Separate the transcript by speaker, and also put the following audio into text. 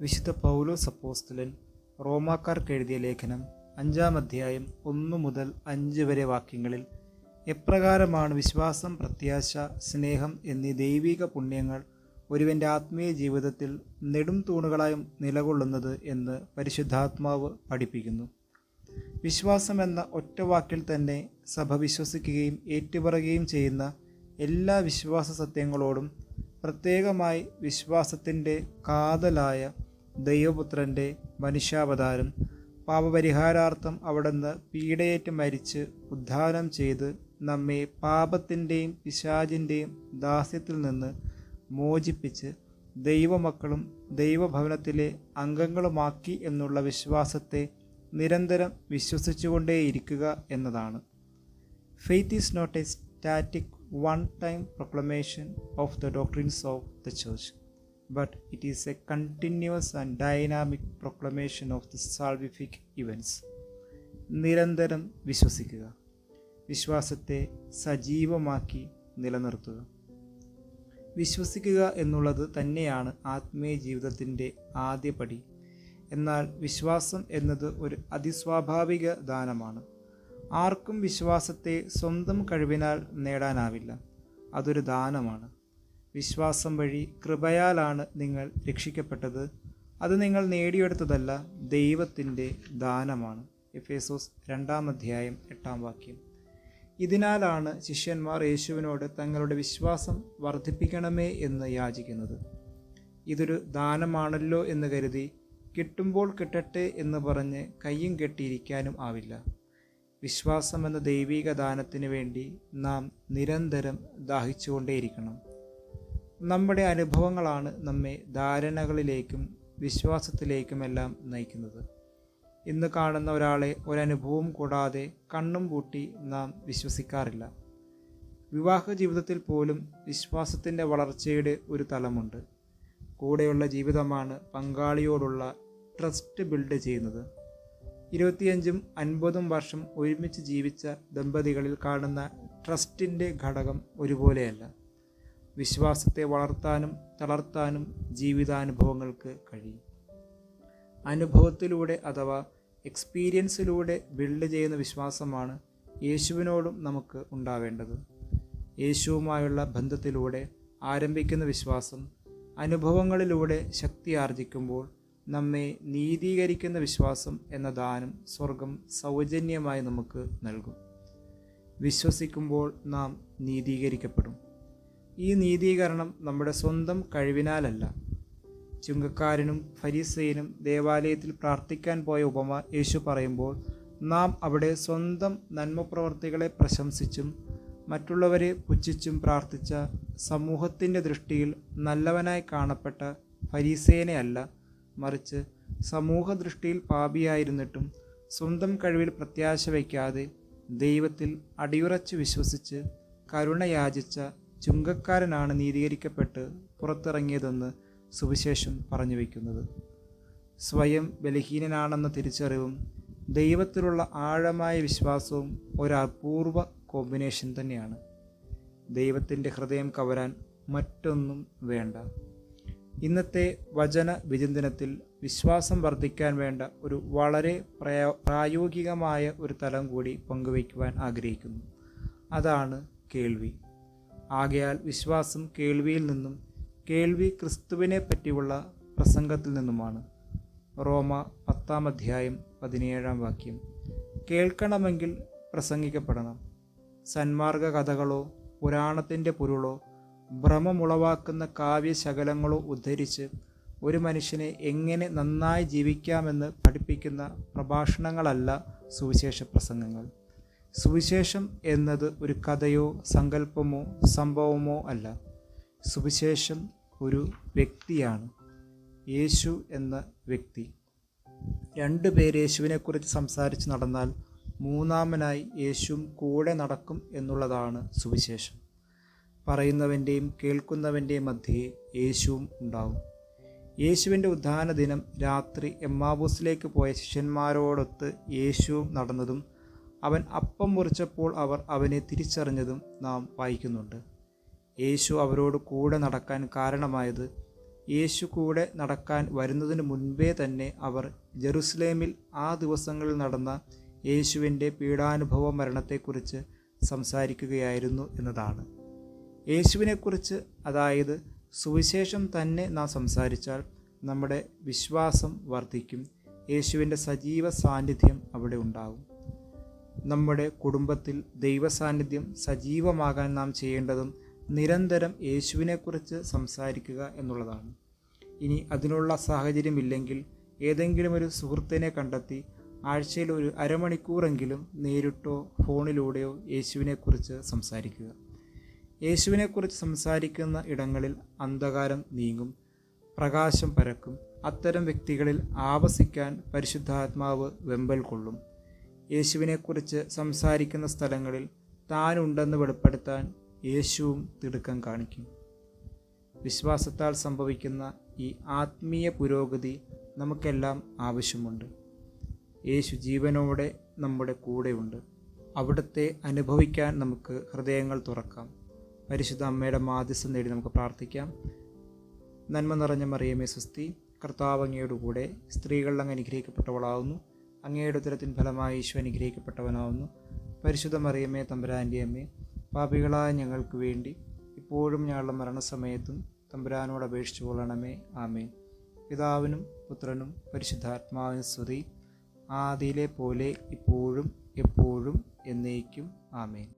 Speaker 1: വിശുദ്ധ പൗലോ അപ്പോസ്തലൻ റോമാക്കാർക്ക് എഴുതിയ ലേഖനം അഞ്ചാം അധ്യായം ഒന്നു മുതൽ അഞ്ച് വരെ വാക്യങ്ങളിൽ എപ്രകാരമാണ് വിശ്വാസം പ്രത്യാശ സ്നേഹം എന്നീ ദൈവിക പുണ്യങ്ങൾ ഒരുവന്റെ ആത്മീയ ജീവിതത്തിൽ നെടും തൂണുകളായും നിലകൊള്ളുന്നത് എന്ന് പരിശുദ്ധാത്മാവ് പഠിപ്പിക്കുന്നു. വിശ്വാസം എന്ന ഒറ്റ വാക്കിൽ തന്നെ സഭ വിശ്വസിക്കുകയും ഏറ്റുപറയുകയും ചെയ്യുന്ന എല്ലാ വിശ്വാസ സത്യങ്ങളോടും പ്രത്യേകമായി വിശ്വാസത്തിന്റെ കാതലായ ദൈവപുത്രന്റെ മനുഷ്യാവതാരം. പാപപരിഹാരാർത്ഥം അവിടുന്ന് പീഡയേറ്റ് മരിച്ച് ഉദ്ധാനം ചെയ്ത് നമ്മെ പാപത്തിന്റെയും പിശാചിന്റെയും ദാസ്യത്തിൽ നിന്ന് മോചിപ്പിച്ച് ദൈവമക്കളും ദൈവഭവനത്തിലെ അംഗങ്ങളുമാക്കി എന്നുള്ള വിശ്വാസത്തെ നിരന്തരം വിശ്വസിച്ചുകൊണ്ടേയിരിക്കുക എന്നതാണ്. Faith is not a static one time proclamation of the doctrines of the church but it is a continuous and dynamic proclamation of the salvific events. നിരന്തരം വിശ്വസിക്കുക. വിശ്വാസത്തെ സജീവമാക്കി നിലനിർത്തുക. വിശ്വസിക്കുക എന്നുള്ളത് തന്നെയാണ് ആത്മീയ ജീവിതത്തിന്റെ ആദ്യപടി എന്നാൽ വിശ്വാസം എന്നത് ഒരു അതിസ്വാഭാവിക ദാനമാണ്. ആർക്കും വിശ്വാസത്തെ സ്വന്തം കഴിവിനാൽ നേടാനാവില്ല. അതൊരു ദാനമാണ്. വിശ്വാസം വഴി കൃപയാലാണ് നിങ്ങൾ രക്ഷിക്കപ്പെട്ടത്. അത് നിങ്ങൾ നേടിയെടുത്തതല്ല ദൈവത്തിന്റെ ദാനമാണ്. എഫേസോസ് രണ്ടാം അധ്യായം എട്ടാം വാക്യം. ഇതിനാലാണ് ശിഷ്യന്മാർ യേശുവിനോട് തങ്ങളുടെ വിശ്വാസം വർദ്ധിപ്പിക്കണമേ എന്ന് യാചിക്കുന്നത്. ഇതൊരു ദാനമാണല്ലോ എന്ന് കരുതി കിട്ടുമ്പോൾ കിട്ടട്ടെ എന്ന് പറഞ്ഞ് കയ്യും കെട്ടിയിരിക്കാനും ആവില്ല. വിശ്വാസം എന്ന ദൈവിക ദാനത്തിന് വേണ്ടി നാം നിരന്തരം ദാഹിച്ചുകൊണ്ടേയിരിക്കണം. നമ്മുടെ അനുഭവങ്ങളാണ് നമ്മെ ധാരണകളിലേക്കും വിശ്വാസത്തിലേക്കുമെല്ലാം നയിക്കുന്നത്. ഇന്ന് കാണുന്ന ഒരാളെ ഒരനുഭവം കൂടാതെ കണ്ണും പൂട്ടി നാം വിശ്വസിക്കാറില്ല. വിവാഹ ജീവിതത്തിൽ പോലും വിശ്വാസത്തിന്റെ വളർച്ചയുടെ ഒരു തലമുണ്ട്. കൂടെയുള്ള ജീവിതമാണ് പങ്കാളിയോടുള്ള ട്രസ്റ്റ് ബിൽഡ് ചെയ്യുന്നത്. ഇരുപത്തിയഞ്ചും അൻപതും വർഷം ഒരുമിച്ച് ജീവിച്ച ദമ്പതികളിൽ കാണുന്ന ട്രസ്റ്റിന്റെ ഘടകം ഒരുപോലെയല്ല. വിശ്വാസത്തെ വളർത്താനും തളർത്താനും ജീവിതാനുഭവങ്ങൾക്ക് കഴിയും. അനുഭവത്തിലൂടെ അഥവാ എക്സ്പീരിയൻസിലൂടെ ബിൽഡ് ചെയ്യുന്ന വിശ്വാസമാണ് യേശുവിനോടും നമുക്ക് ഉണ്ടാവേണ്ടത്. യേശുവുമായുള്ള ബന്ധത്തിലൂടെ ആരംഭിക്കുന്ന വിശ്വാസം അനുഭവങ്ങളിലൂടെ ശക്തി ആർജിക്കുമ്പോൾ നമ്മെ നീതീകരിക്കുന്ന വിശ്വാസം എന്ന ദാനം സ്വർഗം സൗജന്യമായി നമുക്ക് നൽകും. വിശ്വസിക്കുമ്പോൾ നാം നീതീകരിക്കപ്പെടും. ഈ നീതീകരണം നമ്മുടെ സ്വന്തം കഴിവിനാലല്ല. ചുങ്കക്കാരനും ഫരീസയനും ദേവാലയത്തിൽ പ്രാർത്ഥിക്കാൻ പോയ ഉപമ യേശു പറയുമ്പോൾ നാം അവിടെ സ്വന്തം നന്മപ്രവർത്തികളെ പ്രശംസിച്ചും മറ്റുള്ളവരെ പുച്ഛിച്ചും പ്രാർത്ഥിച്ച സമൂഹത്തിന്റെ ദൃഷ്ടിയിൽ നല്ലവനായി കാണപ്പെട്ട ഫരീസേനെ അല്ല മറിച്ച് സമൂഹ ദൃഷ്ടിയിൽ പാപിയായിരുന്നിട്ടും സ്വന്തം കഴിവിൽ പ്രത്യാശ വയ്ക്കാതെ ദൈവത്തിൽ അടിയുറച്ച് വിശ്വസിച്ച് കരുണ യാചിച്ച ചുങ്കക്കാരനാണ് നീതീകരിക്കപ്പെട്ട് പുറത്തിറങ്ങിയതെന്ന് സുവിശേഷം പറഞ്ഞു വയ്ക്കുന്നത്. സ്വയം ബലഹീനനാണെന്ന തിരിച്ചറിവും ദൈവത്തിലുള്ള ആഴമായ വിശ്വാസവും ഒരു അപൂർവ കോമ്പിനേഷൻ തന്നെയാണ്. ദൈവത്തിന്റെ ഹൃദയം കവരാൻ മറ്റൊന്നും വേണ്ട. ഇന്നത്തെ വചന വിചിന്തനത്തിൽ വിശ്വാസം വർദ്ധിക്കാൻ വേണ്ട ഒരു വളരെ പ്രയോ പ്രായോഗികമായ ഒരു തലം കൂടി പങ്കുവയ്ക്കുവാൻ ആഗ്രഹിക്കുന്നു. അതാണ് കേൾവി. ആകയാൽ വിശ്വാസം കേൾവിയിൽ നിന്നും കേൾവി ക്രിസ്തുവിനെ പറ്റിയുള്ള പ്രസംഗത്തിൽ നിന്നുമാണ്. റോമ പത്താം അധ്യായം പതിനേഴാം വാക്യം. കേൾക്കണമെങ്കിൽ പ്രസംഗിക്കപ്പെടണം. സന്മാർഗ കഥകളോ പുരാണത്തിന്റെ പൊരുളോ ഭ്രമമുളവാക്കുന്ന കാവ്യശകലങ്ങളോ ഉദ്ധരിച്ച് ഒരു മനുഷ്യനെ എങ്ങനെ നന്നായി ജീവിക്കാമെന്ന് പഠിപ്പിക്കുന്ന പ്രഭാഷണങ്ങളല്ല സുവിശേഷ പ്രസംഗങ്ങൾ. സുവിശേഷം എന്നത് ഒരു കഥയോ സങ്കല്പമോ സംഭവമോ അല്ല. സുവിശേഷം ഒരു വ്യക്തിയാണ്. യേശു എന്ന വ്യക്തി. രണ്ട് പേര് യേശുവിനെക്കുറിച്ച് സംസാരിച്ച് നടന്നാൽ മൂന്നാമനായി യേശുവും കൂടെ നടക്കും എന്നുള്ളതാണ് സുവിശേഷം. പറയുന്നവന്റെയും കേൾക്കുന്നവന്റെയും മധ്യേ യേശുവും ഉണ്ടാവും. യേശുവിന്റെ ഉദ്ധാന ദിനം രാത്രി എമ്മാബൂസിലേക്ക് പോയ ശിഷ്യന്മാരോടൊത്ത് യേശുവും നടന്നതും അവൻ അപ്പം മുറിച്ചപ്പോൾ അവർ അവനെ തിരിച്ചറിഞ്ഞതും നാം വായിക്കുന്നുണ്ട്. യേശു അവരോട് കൂടെ നടക്കാൻ കാരണമായത് യേശു കൂടെ നടക്കാൻ വരുന്നതിന് മുൻപേ തന്നെ അവർ ജെറുസലേമിൽ ആ ദിവസങ്ങളിൽ നടന്ന യേശുവിന്റെ പീഡാനുഭവ മരണത്തെക്കുറിച്ച് സംസാരിക്കുകയായിരുന്നു എന്നതാണ്. യേശുവിനെക്കുറിച്ച് അതായത് സുവിശേഷം തന്നെ നാം സംസാരിച്ചാൽ നമ്മുടെ വിശ്വാസം വർദ്ധിക്കും. യേശുവിന്റെ സജീവ സാന്നിധ്യം അവിടെ ഉണ്ടാകും. നമ്മുടെ കുടുംബത്തിൽ ദൈവസാന്നിധ്യം സജീവമാകാൻ നാം ചെയ്യേണ്ടതും നിരന്തരം യേശുവിനെക്കുറിച്ച് സംസാരിക്കുക എന്നുള്ളതാണ്. ഇനി അതിനുള്ള സാഹചര്യമില്ലെങ്കിൽ ഏതെങ്കിലും ഒരു സുഹൃത്തിനെ കണ്ടെത്തി ആഴ്ചയിൽ ഒരു അരമണിക്കൂറെങ്കിലും നേരിട്ടോ ഫോണിലൂടെയോ യേശുവിനെക്കുറിച്ച് സംസാരിക്കുക. യേശുവിനെക്കുറിച്ച് സംസാരിക്കുന്ന ഇടങ്ങളിൽ അന്ധകാരം നീങ്ങും പ്രകാശം പരക്കും അത്തരം വ്യക്തികളിൽ ആവസിക്കാൻ പരിശുദ്ധാത്മാവ് വെമ്പൽ കൊള്ളും. യേശുവിനെക്കുറിച്ച് സംസാരിക്കുന്ന സ്ഥലങ്ങളിൽ താനുണ്ടെന്ന് വെളിപ്പെടുത്താൻ യേശുവും തിടുക്കം കാണിക്കും. വിശ്വാസത്താൽ സംഭവിക്കുന്ന ഈ ആത്മീയ പുരോഗതി നമുക്കെല്ലാം ആവശ്യമുണ്ട്. യേശു ജീവനോടെ നമ്മുടെ കൂടെയുണ്ട്. അവിടുത്തെ അനുഭവിക്കാൻ നമുക്ക് ഹൃദയങ്ങൾ തുറക്കാം. പരിശുദ്ധ അമ്മയുടെ മാധ്യസ്ഥം നേടി നമുക്ക് പ്രാർത്ഥിക്കാം. നന്മ നിറഞ്ഞ മറിയമേ സുസ്തി കർത്താവ് അങ്ങയുടെ സ്ത്രീകൾ അങ്ങ് അനുഗ്രഹിക്കപ്പെട്ടവളാവുന്നു. അങ്ങയുടെ ഉത്തരത്തിൻ ഫലമായി ഈശോ അനുഗ്രഹിക്കപ്പെട്ടവനാവുന്നു. പരിശുദ്ധ മറിയമ്മേ തമ്പുരാന്റെ അമ്മേ പാപികളായ ഞങ്ങൾക്ക് വേണ്ടി ഇപ്പോഴും ഞങ്ങളുടെ മരണസമയത്തും തമ്പുരാനോട് അപേക്ഷിച്ചു കൊള്ളണമേ. ആമേൻ. പിതാവിനും പുത്രനും പരിശുദ്ധാത്മാവിനും സ്തുതി. ആദിയിലെ പോലെ ഇപ്പോഴും എപ്പോഴും എന്നേക്കും. ആമേൻ.